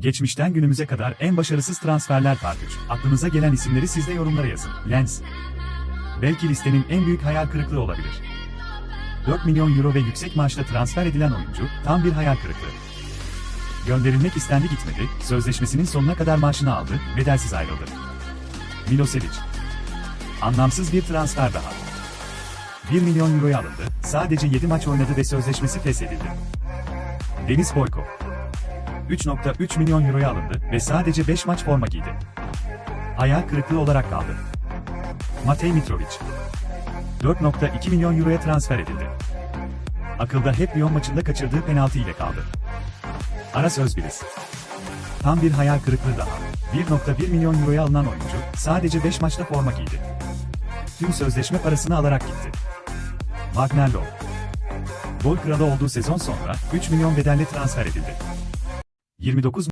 Geçmişten günümüze kadar en başarısız transferler Part 3. Aklınıza gelen isimleri siz de yorumlara yazın. Lens. Belki listenin en büyük hayal kırıklığı olabilir. 4 milyon euro ve yüksek maaşla transfer edilen oyuncu, tam bir hayal kırıklığı. Gönderilmek istendi gitmedi, sözleşmesinin sonuna kadar maaşını aldı, bedelsiz ayrıldı. Milosevic. Anlamsız bir transfer daha. 1 milyon euroya alındı, sadece 7 maç oynadı ve sözleşmesi feshedildi. Deniz Boyko. 3.3 milyon euroya alındı ve sadece 5 maç forma giydi. Hayal kırıklığı olarak kaldı. Matej Mitrovic. 4.2 milyon euroya transfer edildi. Akılda hep Lyon maçında kaçırdığı penaltı ile kaldı. Aras Özbiliz. Tam bir hayal kırıklığı daha. 1.1 milyon euroya alınan oyuncu sadece 5 maçta forma giydi. Tüm sözleşme parasını alarak gitti. Wagner Love. Gol kralı olduğu sezon sonra 3 milyon bedelle transfer edildi. 29